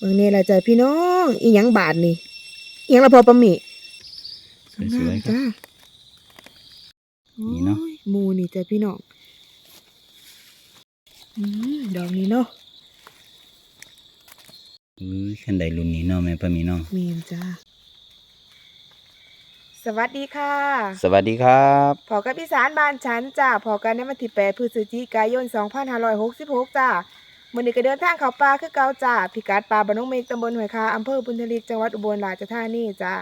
เบิ่งนี่ล่ะจ้ะพี่น้อง อีหยังบาทนี่อีหยังละพอปะหมี่สวยๆครับ จ้านี่เนาะ โอ้ยหมูนี่จ้ะพี่น้องอืมดอกนี้เนาะอุ้ยขันใดรุ่นนี้เนาะแม่ป้ามีเนาะเมียนจ้าสวัสดีค่ะ สวัสดีครับ พอกับอีสานบ้านฉันจ้าพอกันในวันที่8พฤศจิกายน 2566 จ้า มื้อนี้ก็เดินทางเข้าป่าคือเก่าจ้าพิกัดป่าบ้านน้องเมฆตำบลห้วยคาอำเภอบุญทลิกจังหวัดอุบลราชธานีจ้า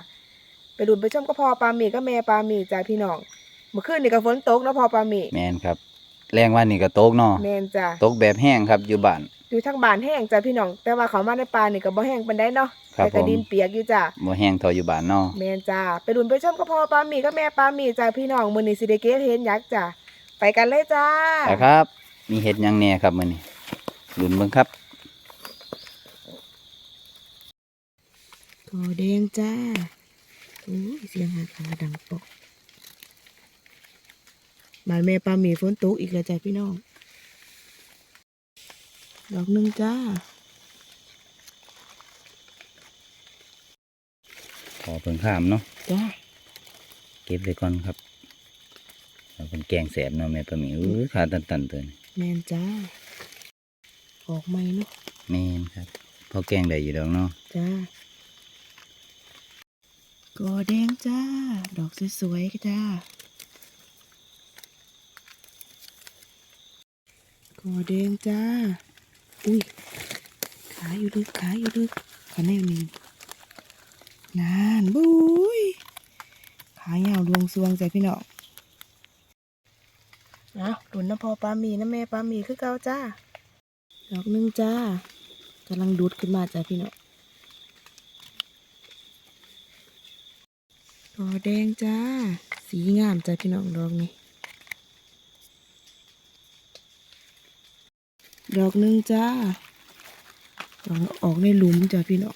ไปดูไปชมก็พอปลาหมี่ก็แม่ปลาหมี่จ้าพี่น้องเมื่อคืนนี่ก็ฝนตกเนาะพอปลาหมี่แมนครับ แรงวันนี้ก็ตกเนาะแม่นจ้าตกแบบแห้งครับอยู่บ้านอยู่ทางบ้านแห้งจ้าพี่น้อง แต่ว่าเขามาในป่านี่ก็บ่แห้งปานใดเนาะครับแต่ก็ผมดินเปียกอยู่จ้าบ่แห้งเทออยู่บ้านเนาะแม่นจ้าไปดูไปชมก็พอปลาหมี่ก็แม่ปลาหมี่จ้าพี่น้องมื้อนี้สิได้เก็บเห็นยักษ์จ้าไปกันเลยจ้าแต่ครับ มีเห็ดหยังแหน่ครับมื้อนี้ ลุ้นเบิ่งครับกอแดงจ้าโอ้ยเสียงหาขาดังปอกบ้านแม่ปลาหมีฝนตกอีกแล้วจ้าพี่น้อง ดอกหนึ่งจ้าขอเพิ่งข้ามเนาะจ้าเก็บไว้ก่อนครับเอาเป็นแกงแสบเนาะแม่ป้ามีอุ้ยขาตันๆตัวนี้แมนจ้า ออกไหมเนาะแม่นครับพอแกงได้อยู่ดอกเนาะจ้ากอแดงจ้า ดอกสวยๆจ้ากอแดงจ้า อุ้ย ขาอยู่ลึกขาอยู่ลึกขาแนวนี้นานบุ้ย ขายาวดวงสวงใจพี่น้องเอาหลุนน้ำพอปลาหมีน้ำแม่ปลาหมีคือเก่าจ้า ดอกหนึงจ้ากำลังดูดขึ้นมาจ้าพี่น้องกอแดงจ้า สีงามจ้าพี่น้องดอกนี้ ดอกหนึ่งจ้าดอกออกในหลุมจ้าพี่น้อง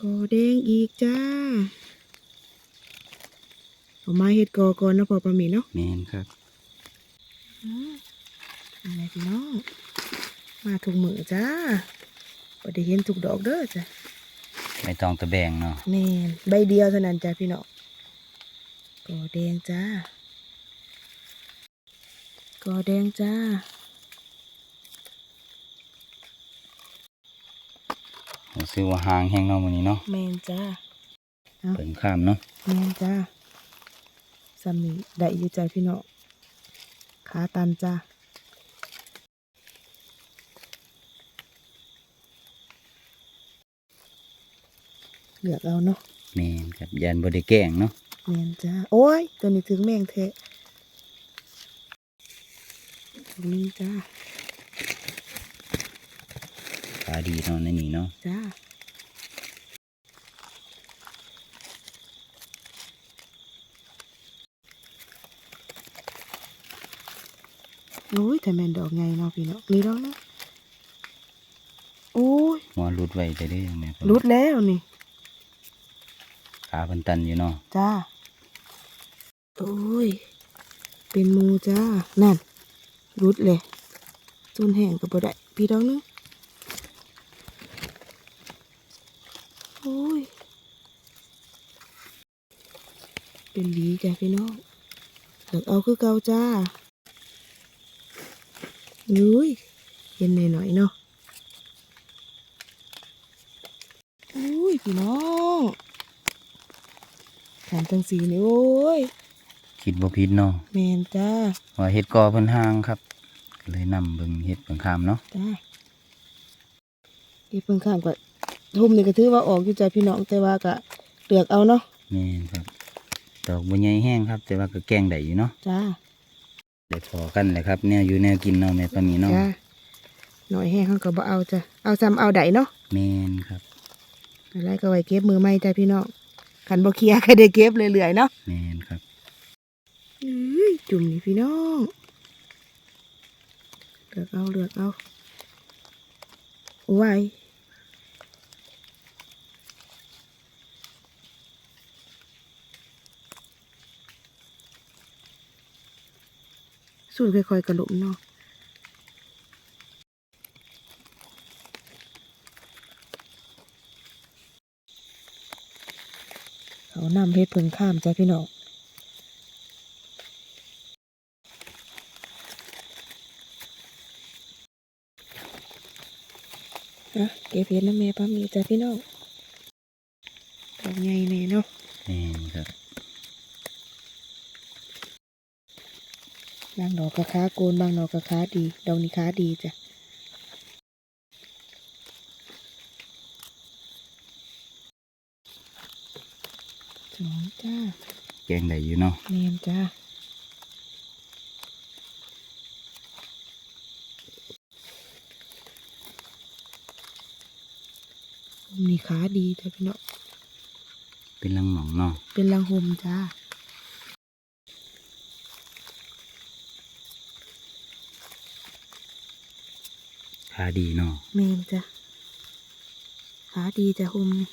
กอแดงอีกจ้าเอาไม้เห็ดกอก่อนนะพอปลาหมีเนาะแม่นครับ อืมอะไรพี่น้อง มาถูกมือจ้าบ่ได้เห็นถูกดอกเด้อจ้ะไม่ต้องตะแบงเนาะแม่นใบเดียวเท่านั้นจ้ะพี่น้องกอแดงจ้ากอแดงจ้ารู้สึกว่าหางแห้งเนาะมื้อนี้เนาะแมนจ้าเพิ่งข้ามเนาะแมนจ้าสามีได้อยู่จ้ะพี่น้อง ขาตันจ้าเหลือกเอาเนาะแม่นครับยันบ่ได้แกล้งเนาะแมนจ้าโอ้ย ตัวนี้ถึงแมงเทะตรงนี้จ้าขาดีเนาะในนี้เนาะจ้า โอ้ยแต่แมนดอกไงเนาะพี่เนาะนี่ดอกเนาะโอ้ยหัวรุดไว้ได้เด้อแม่ป้ารุดแล้วนี่ขาเพิ่นตันอยู่เนาะจ้าโอ้ยเป็นหมูจ้านั่นรุดเลยจนแห้งก็บ่ได้พี่ดอกนึงโอ้ยเป็นหลีจ้ะพี่น้องเลือกเอาคือเก่าจ้า อุ้ยเย็นหน่อยๆเนาะอุ้ยพี่น้องแขนตังสีนี่โอ้ยคิดบ่ผิดเนาะแมนจ้าว่าเฮ็ดกอเพิ่นห่างครับ ก็เลยนำเบิ่งเฮ็ดเพิ่งข้ามเนาะจ้าเก็บเพิ่งข้ามก็ทุ่มนี่ก็ถือว่าออกอยู่จ้ะพี่น้องแต่ว่าก็เลือกเอาเนาะแม่นครับดอกบ่ใหญ่แห้งครับ แต่ว่าก็แกงได้อยู่เนาะจ้า ได้พอกันแหละครับแนวอยู่แนวกินเนาะแม่ป้ามีเนาะจ้าหน่อยแห้งเขาก็บ่เอาจ้ะเอาซ้ำเอาได้เนาะแม่นครับอะไรก็ไว้เก็บมือใหม่จ้ะพี่น้องขันบ่เคลียร์ก็ได้เก็บเรื่อยๆเนาะแม่นครับอื้อจุ่มนี่พี่น้องเลือกเอาเลือกเอาไว้ สูดค่อยๆกระลุมเนาะเขานำเพชรพึ่งข้ามจ้ะพี่น้องนะเก็บเพชรแล้วแม่ป้ามีจ้ะพี่น้องดอกใหญ่แน่เนาะแน่ครับ บางดอกกระค้าโกนบางดอกกระค้าดีดอกนี้ค้าดีจ้ะสองจ้าแกงได้อยู่เนาะเนียนจ้านี่ขาดีจ้ะพี่น้องเป็นลังหมองเนาะเป็นลังหมจ้า ขาดีเนาะเมนจ้ะขาดีจ้ะหมนี่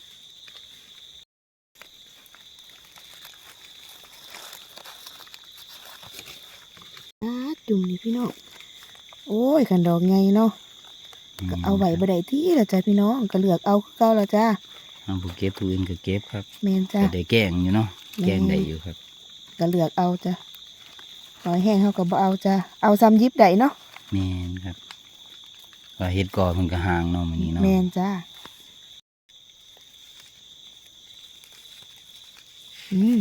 อาจุ่มนี่พี่น้อง โอ้ยขันดอกไงเนาะก็เอาไว้บ่ได้ที่ละจ้ะพี่น้องก็เลือกเอาคือเก่าละจ้าเอาผู้เก็บผู้อื่นก็เก็บครับเมนจ้ะก็ได้แกงอยู่เนาะแม่นแกงได้อยู่ครับก็เลือกเอาจ้ะหอยแห้งเขาก็บ่เอาจ้ะเอาซ้ำยิบได้เนาะแม่นครับ ว่าเฮ็ดก่อมันก็ห่างเนาะมื้อนี้เนาะแมนจ้าอืม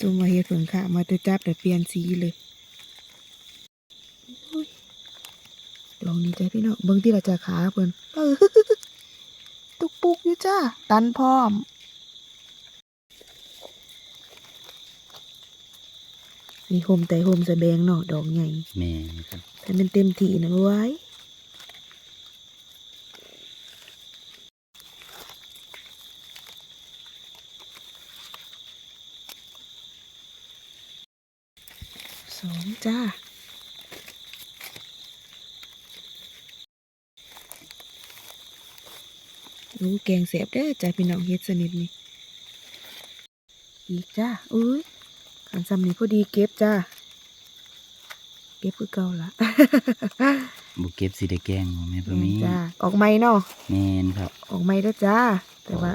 จุ่มมาเฮ็ดผงค่ะ มาตัวจับแต่เปลี่ยนสีเลยโอ้ยลองนี่จ้ะพี่น้องเบิ่งที่เราจะขาเพิ่นเออตุกปุกอยู่จ้า ตันพร้อมนี่โฮมแต่โฮมสะแบงเนาะดอกใหญ่แม่นครับถ้ามันเต็มที่นะไว้ สอง จ้า รู้แกงเสียบได้อจ้าพี่น้องเฮ็ดสนิทนี่ อีกจ้าอุ้ยขันซ้ำนี่พอดีเก็บจ้า เก็บคือเก่าละบ่เก็บสิได้แกงบ่แม่พ่อมีจ้า ออกไม่เนาะแม่นครับ ออกไม่แล้วจ้า แต่ว่า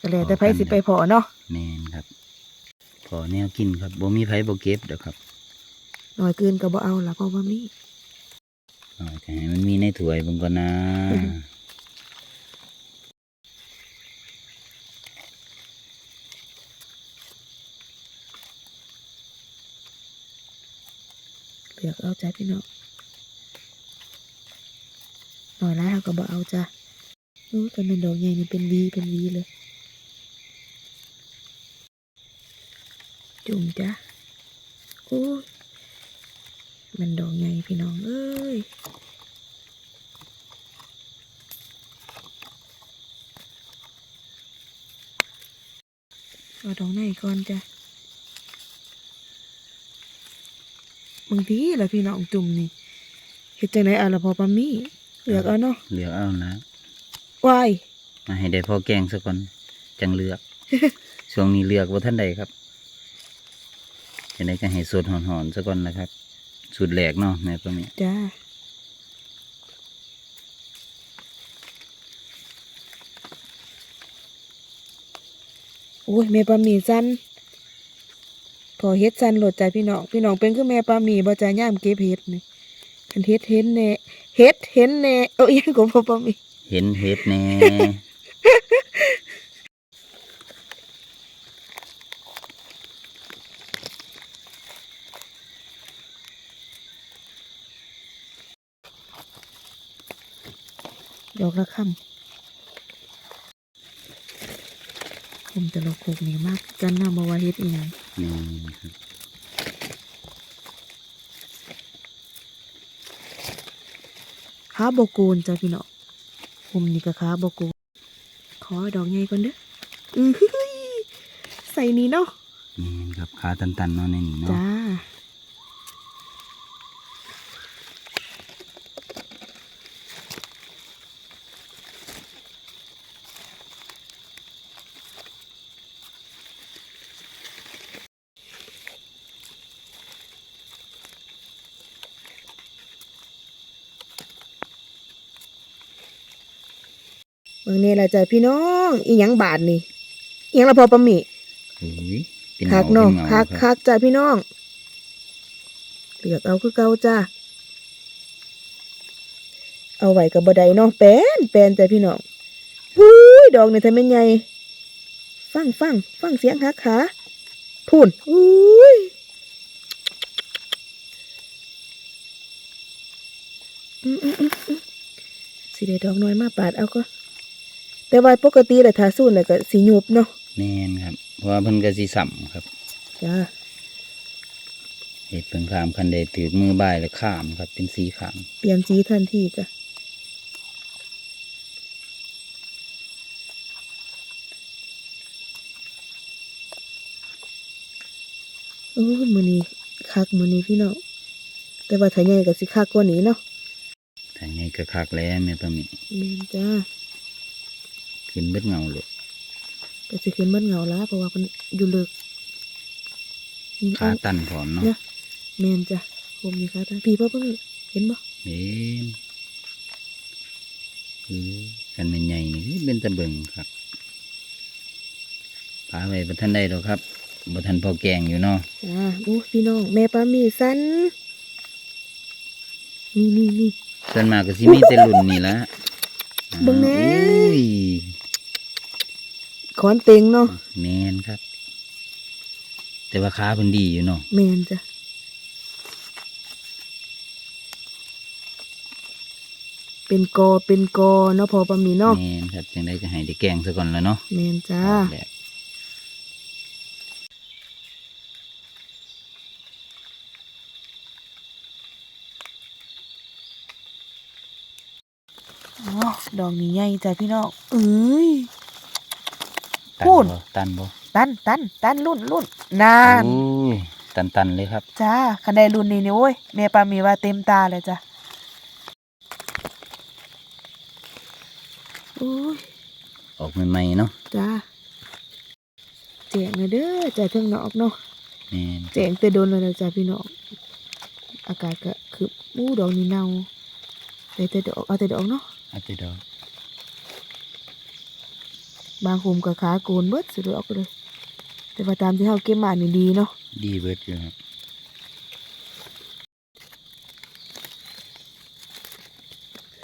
ก็แล้วแต่พไผอกันสิไปพอเนาะแม่นครับพอแนวกินครับบ่มีไผบ่เก็บดอกครับ หน่อยเกินก็บ่เอาละเพราะว่ามีเอาแต่ให้มันมีในถ้วยเบิ่งก่อนนะอือฮึเลือกเอาจ้าพี่น้องหน่อยแล้วเราก็บ่เอาจ้าอู้แต่เป็นดอกใหญ่นี่เป็นวีเป็นวีเลย จุ่มจ้าโอ้ย มันดอกใหญ่พี่น้อง เอ้ยเอาดอกไหนก่อนจ้ะบางทีแหละพี่น้องจุ่มนี่เฮ็ดจังไดเอาละพอปามี่เลือกเอาเนาะเลือกเอานะวายมาให้ได้พอแกงซะก่อนจังเลือกช่วงนี้เลือกว่าท่านใดครับจะได้ก็ให้สดหอนๆซะก่อนนะครับ สูตรแหลกเนาะแม่พ่อมีจ้าโอ้ยแม่ปามี่สั้นพอเฮ็ดสั้นโหลดใจพี่น้องพี่น้องเป็นคือแม่ปามี่บ่จ่าย่ามเก็บเฮ็ดนี่คันเฮ็ดเห็นแน่เฮ็ดเห็นแน่เอ้ยยังก็บ่ปามี่เห็นเฮ็ดแน่ ดอกละคำผมจะลกโคกนี่มากกันนะมาว่าเฮ็ดอีหยังนี่ครับขาบกูนจ้ะพี่น้องผมนี่ก็ขาบกูนขอดอกใหญ่ก่อนเด้ออือหือใส่นี่เนาะนี่ครับขาตันๆเนาะในนี่เนาะจ้า เบิ่งนี่ล่ะจ้ะพี่น้อง อีหยังบาทนี่ออีหยังละพอปะหมี่เฮ้ยเป็นคัเงากเนาะเป็นเงาคักครับคักจ้าพี่น้องเลือกเอาคือเก่าจ้าเอาไว้กับบ่ได้เนาะแปนแปนจ้าพี่น้องหูยดอกนี่ทำเป็นใหญ่ฟังฟังฟังเสียงคักขาพูนอุ้ยอืมอืมอืมอืมสิได้ดอกน้อยมาปาดเอาก็ แต่ว่าปกติแหละถ้าสู้น่ะก็สิหยุบเนาะแม่นครับ เพราะว่าเพิ่นก็สิสัมครับจ้าเห็ดเพิ่งขามคันใดถือมือบ่ายแล้วข้ามครับ เป็นสีขามเปลี่ยนสีทันทีจ้ะโอ้ยมือนี้คักมือนี้พี่น้องแต่ว่าถ้าใหญ่ก็สิคักกว่านี้เนาะถ้าไงก็คักแล้วแม่ป้าหมีแม่นจ้า ขึ้นเบิดเงาเลยก็สิขึ้นบ้านเหงาละเพราะว่ามันอยู่เลิกนี่ขาเอาตันพร้อมเนาะเนี่ยแม่นจ้ะผมนี่ค่ะท่านพี่พ่อเพิ่งเห็นบ่เห็นคือกันเป็นใหญ่นี่คือเป็นตะเบิงครับพาไปบ่ทันได้ดอกครับบ่ทันพอแกงอยู่เนาะจ้าโอ้พี่น้องแม่ปลาหมีสันนี่นี่นี่ส่วนมากก็สิมีแต่รุ่นนี่ละเบิ่งแหน่อุ้ย ขอนเต็งเนาะแมนครับ แต่ว่าขาเพิ่นดีอยู่เนาะแมนจ้ะเป็นกอเป็นกอเนาะพอปลาหมีเนาะแมนครับจังได้ก็ให้ได้แกงซะก่อนแล้วเนาะแมนจ้าแรกอ๋อดอกนี้ใหญ่จ้ะพี่น้องเอ้ยตัน พูดบ่ตันบ่ตันตันตันรุ่นรุ่นนานโอ้ยตันตันเลยครับ จ้าคันได้รุ่นนี้นี่โอ้ยแม่ปลาหมีว่าเต็มตาเลยจ้ะโอ้ยออกใหม่ๆเนาะจ้าเจ๋งเลยเด้อจ้าเทิงนอกเนาะแมนเจ๋งแต่โดนเลยนะจ้าพี่น้องอากาศก็คืออู้ดอกนี่เน่าได้แต่ดอกเอาแต่ดอกเนาะเอาไปดอก บางคุมกับขาโกนเบิดสุดดอกเลย แต่ว่าตามที่เฮาเก็บมานี่ดีเนาะดีเบิดอยู่ครับ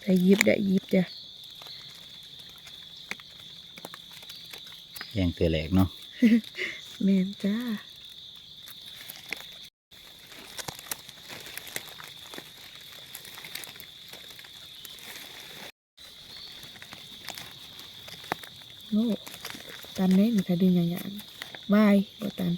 ได้ยิบได้ยิบจ้ะแกงตัวแหลกเนาะ แม่นจ้า โอ้ตันเน่มีถ้าดึงอย่างอย่างวายบ่ตัน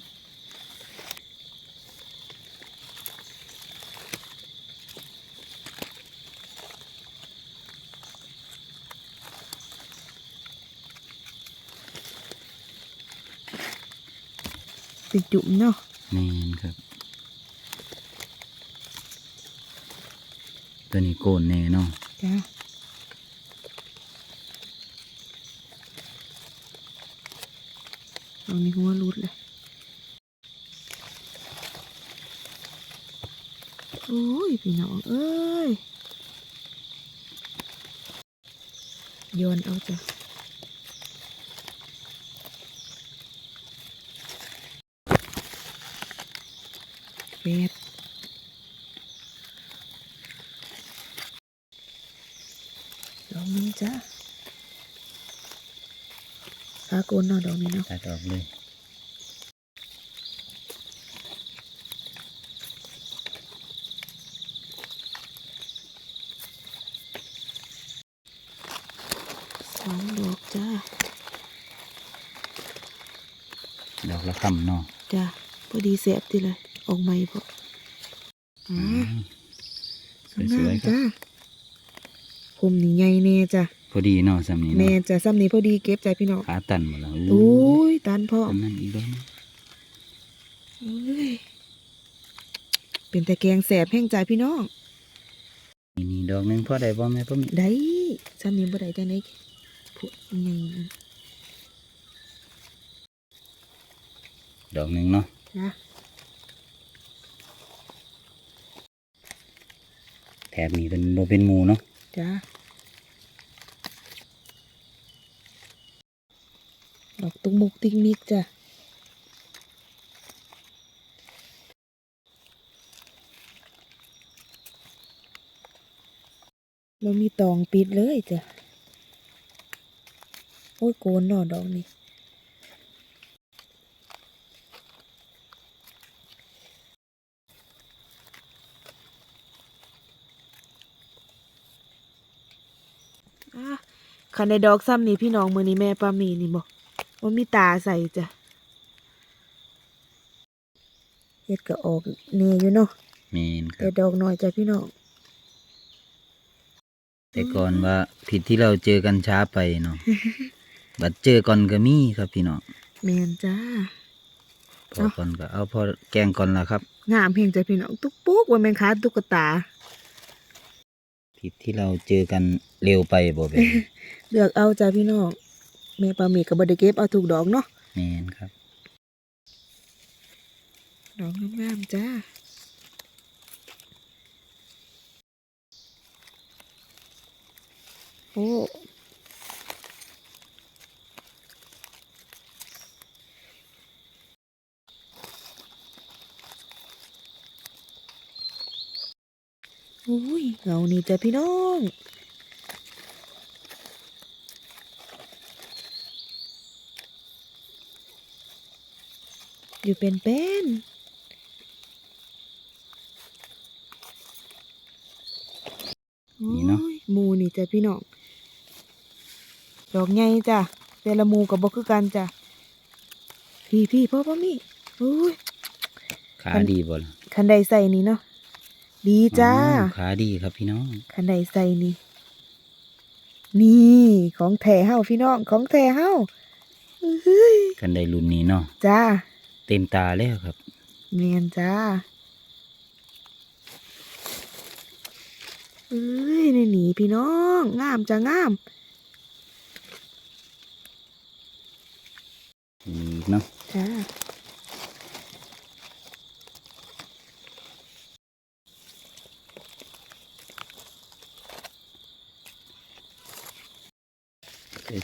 ติดจุ่มเนาะแมนครับ ตัวนี้โกนแน่เนาะจ้า ตรงนี้หัวรุดเลยโอ้ยพี่น้องเอ้ยโยนเอาจ้ะเป็ดอกนึงจ้ะ สากลเนาะดอกนี้เนาะตัดออกเลยสองดอกจ้าดอกละคำเนาะจ้าพอดีแสบทีเลยออกใหม่พออ่าสวยๆครับจ้าผมนี่ใหญ่แน่จ้ะ พอดีเนาะสำนี้แม่เนาะจ้ะซ้ำนี้พอดีเก็บใจพี่น้องขาตันหมดแล้วอุ้ยตันพ่ออันนั้นอีกแล้วนะเอ้ยเป็นแต่แกงแสบแห้งใจพี่น้อง นี่นี่ดอกหนึงพอได้บ่แม่ป้ามีได้ซ้ำนี้บ่ได้จังได๋พูดใหญ่นั่นดอกหนึงเนาะจ้ะแถบนี้เป็นบ่เป็นหมูเนาะจ้าด ดอก ตุกมุกติ๊กมิกจ้ะเรามีตองปิดเลยจ้ะ โอ้ย โกนหน่อดอกนี่อะคันในดอกซ้ำนี่พี่น้องมือนี้แม่ปามีนี่บอก ว่ามีตาใส่จ้ะเฮ็ดก็ออกเนยอยู่เนาะเมนคแต่รับดอกน้อยจ้ะพี่น้อง แต่ก่อนว่าผิดที่เราเจอกันช้าไปเนาะ บัดเจอก่อนก็มีครับพี่น้องแมนจ้า พอก่อนก็เอาพอแกงก่อนละครับ งามเพียงจ้ะพี่น้อง ตุ๊กปุ๊กว่าแมนค้าตุ๊กตา ผิดที่เราเจอกันเร็วไปบ่เป็นเลือกเอาจ้ะพี่น้อง แม่ปามีกับบไดเก็บเอาถูกดอกเนาะเมนครับ ดอกงามๆจ้าโอ้โอ้ยเงานี่จ้ะพี่น้อง อยู่เป็นเป็นโอ้นี่เนาะยหมูนี่จ้ะพี่น้องดอกใหญ่จ้ะแต่ละหมูกับบ่คือกันจ้ะพี่พี่พ่อพ่อมี่โอ้ยขามันดีบ่ล่ะคันใดใส่นี่เนาะดีจ้าอ๋อขาดีครับพี่น้องคันใดใส่นี่ นี่ของแท้เฮาพี่น้องของแท้เฮาอื้อหือกันได้รุ่นนี้เนาะจ้า เต็มตาแล้วครับเมียนจ้าเอ้ยนี่หนีพี่น้องงามจ้างามมีอีกเนาะจ้า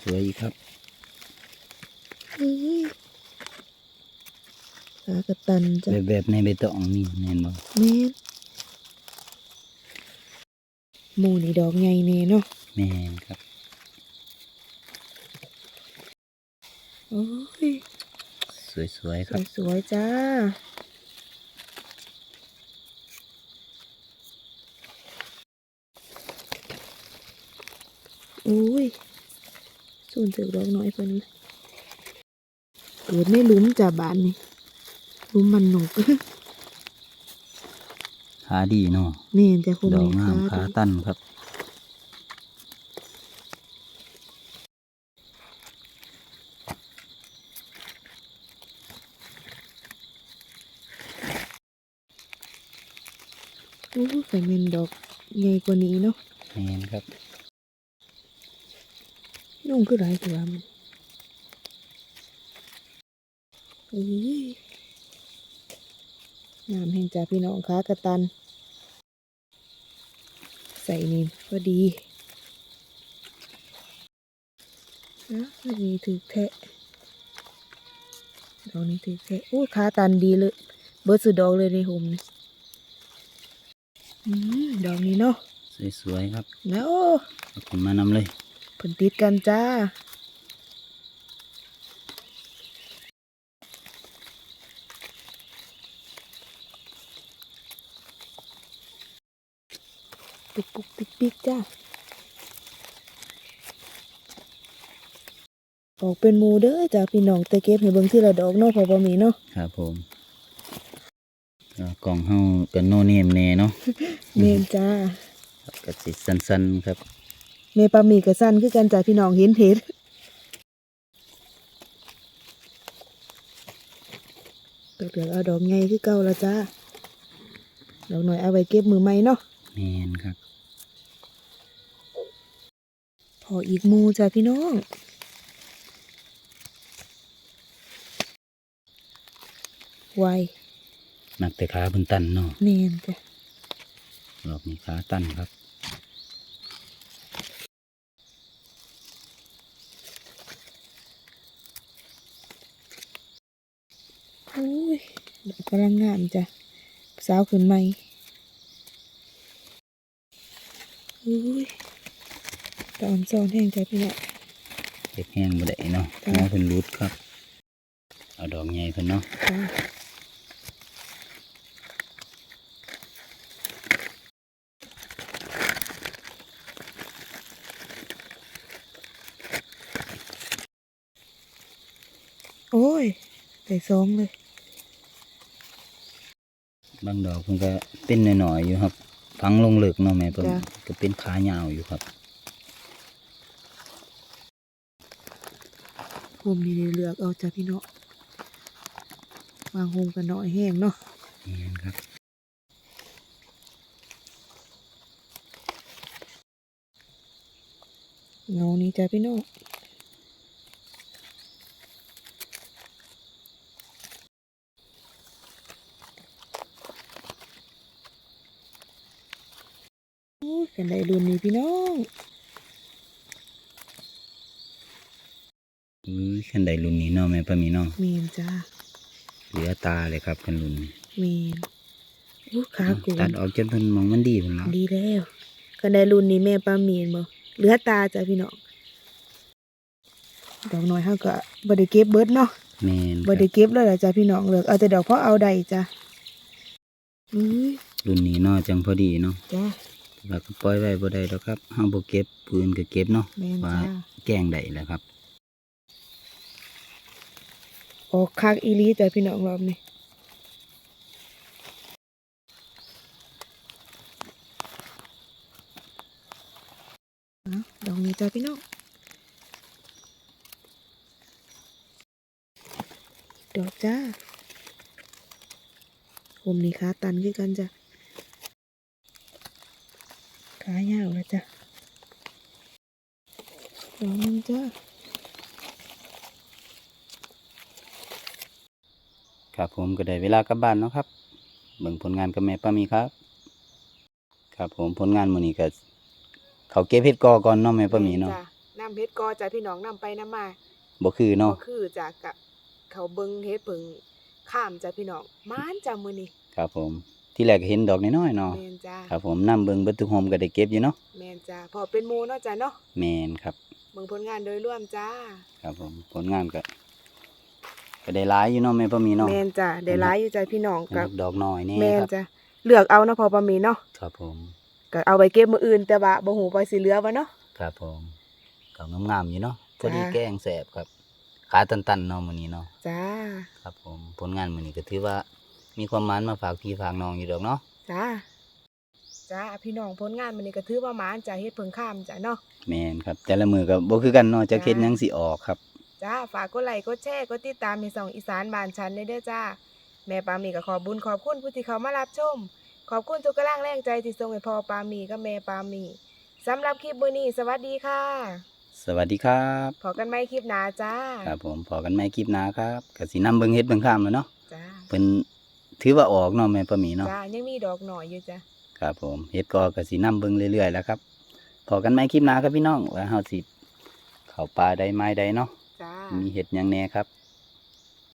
สวยๆอีกครับเอ้ย ขากระตันจ้ะแบบแบบในใบตองนี่แม่นบ่แม่นหมูนี่ดอกใหญ่แน่เนาะแม่นครับโอ้ยสวยๆครับ สวยๆจ้าโอ้ยส่วนเสือดอกน้อยเพิ่นเลยเกิดไม่หลุ้มจ้ะบานนี่ หลุ้มมันหนกขาดีเนาะแม่นจะคงดอกมีงามค้าขาด้วยตั้นครับโอ้ยแต่เมนดอกใหญ่กว่านี้เนาะแม่นครับนุ่งคือหลายตัวมันเอ้ย น้ำแห่งจ่าพี่น้องค้ากระตัน ใส่นี่พอดีนะพอดีถือแทะดอกนี้ถือแทะโอ้ยขาตันดีเลย เบิร์ดสุดดอกเลยในโฮมนี่อืมดอกนี้เนาะ สวยๆครับ แล้วเอาขึ้นมานำเลยผลติดกันจ้า ปุกปุกปิกปิกจ้าออกเป็นหมูเด้อจ้าพี่น้องแต่เก็บให้เบิ่งที่ละดอกเนาะพอบ่มีเนาะครับผมก็กล่องเฮากันโนเนมแน่เนาะเมนจ้าครับก็สิสั้นๆครับ เมปลาหมีกระสั้นคือกันจ้าพี่น้องเห็นเห็นเลือกเอาดอกใหญ่คือเก่าละจ้าดอกหน่อยเอาไว้เก็บมือใหม่เนาะแม่นครับ ออีกมูจ้ะพี่น้อง ไวหนักแต่ขาบนตันเนาะเนนจ้ะรอบนี้ขาตันครับ อุ้ยดอกกำลังงานจ้ะสาวขึ้นไหมอุ้ย ตอนซ้อนแห้งจ้ะพี่น้องเด็กแห้งบ่ได้เนาะจ้ะหัวเพิ่นรุดครับ เอาดอกใหญ่เพิ่นเนาะจ้ะโอ้ยใส่ซองเลย บางดอกเพิ่นก็เป็นหน่อยๆอยู่ครับ พังลงเลิกเนาะแม่เพิ่นจ้ะก็เป็นขายาวอยู่ครับ ผมนี่ได้เลือกเอาจ้ะพี่น้องบางโฮมกันหน่อยแห้งเนาะนี่ครับเงานี้จ้ะพี่น้องโอ้ยกันได้รุ่นนี้พี่น้อง อุ้ยคันใดรุ่นนี้เนาะแม่ป้ามีเนาะเมนจ้าเหลือตาเลยครับคันรุ่นนี้เมนอู้ขากูตัดออกจนเพิ่นมองมันดีพุ่นเนาะดีแล้วกันได้รุ่นนี้แม่ป้าเมนบ่เหลือตาจ้ะพี่น้องดอกน้อยเฮาก็บ่ได้เก็บเบิดเนาะแม่นคบ่รับได้เก็บเลยล่ะจ้ะพี่น้องเลือกเอาแต่ดอกเพราะเอาได้จ้ะอุ้ยรุ่นนี้เนาะจังพอดีเนาะจ้าแล้วก็ปล่อยไว้บ่ได้ดอกครับเฮาบ่เก็บปืนก็เก็บเนาะแม่นว่าจ้าแกล้งได้แหล้วครับ ออกคักอีลีจ้ะพี่น้องรอบนี้ดอกนี้จ้ะพี่น้องดอกจ้าผมนี่ขาตันคือกันจ้ะขายาวแล้วจ้ะดอกนึงจ้า ครับผมก็ได้เวลากลับบ้านเนาะครับเบิ่งผลงานกับแม่ป้ามีครับ ครับผมผลงานมื้อนี้ก็เขาเก็บเฮ็ดกอก่อนเนาะแม่ป้ามีเนาะจ้น้ำเพชรกอจ้ะพี่น้องนำไปน้ำมาบ่คือเนาะก็คือจากกะเขาเบิงเฮ็ดเพิงข้ามจ้ะพี่น้องมานจ้ะมื้อนี้ครับผม ที่แรกก็เห็นดอกน้อยๆเนาะแม่นจ้าครับผมนํเบิ่งเบิดทุกโฮมก็ได้เก็บอยู่เนาะแม่นจ้าพอเป็นหมู่เนาะจ้ะเนาะแม่นครับเบิ่งผลงานโดยรวมจ้า ครับผมผลงานก็ ก็ได้หลายอยู่เนาะแม่ป้ามีเนาะแม่นจ้าได้หลายอยู่จ้ะพี่น้องกับดอกน้อยนี่แม่นครับจ้ะเลือกเอาเนาะพอประมีเนาะครับผมก็เอาไปเก็บมื้ออื่นแต่ว่าบ่ฮู้ว่าสิเหลือบ่เนาะ ครับผมก็งามๆอยู่เนาะพอดีจ้า แกงแสบครับ ขาตันๆเนาะมื้อนี้เนาะจ้าครับผมผลงานมื้อนี้ก็ถือว่ามีความหมันมาฝากพี่ฝากน้องอยู่ดอกเนาะจ้าจ้าพี่น้องผลงานมื้อนี้ก็ถือว่ามานจ้ะเฮ็ดเพิงข้ามจ้ะเนาะ แม่นครับ แต่ละมือก็บ่คือกันเนาะจะเฮ็ดหยังสิออกครับ จ้าฝากกดไลค์กดแชร์กดติดตามในช่องอีสานบ้านฉันได้เด้อจ้า แม่ปามีก็ขอบุญขอบคุณผู้ที่เขามารับชม ขอบคุณทุกกำลังแรงใจที่ส่งให้พ่อปามีกับแม่ปามีสำหรับคลิปมื้อนี้สวัสดีค่ะ สวัสดีครับพอกันใหม่คลิปหน้าจ้า ครับผมพอกันใหม่คลิปหน้าครับก็สินํเบิ่งเฮ็ดเบิ่งข้ามแล้วเนาะจ้า เพิ่นถือว่าออกเนาะแม่ป้าหมีเนาะ จ้า ยังมีดอกหน่อยอยู่จ้า ครับผมเฮ็ดก็ก็สินํเบิ่งเรื่อยๆแล้วครับพอกันใหม่คลิปหน้าครับพี่น้องว่าเฮาสิเข้าป่าได้ไม้ใดเนาะ จ้ามีเห็ดหยังแหน่ครับ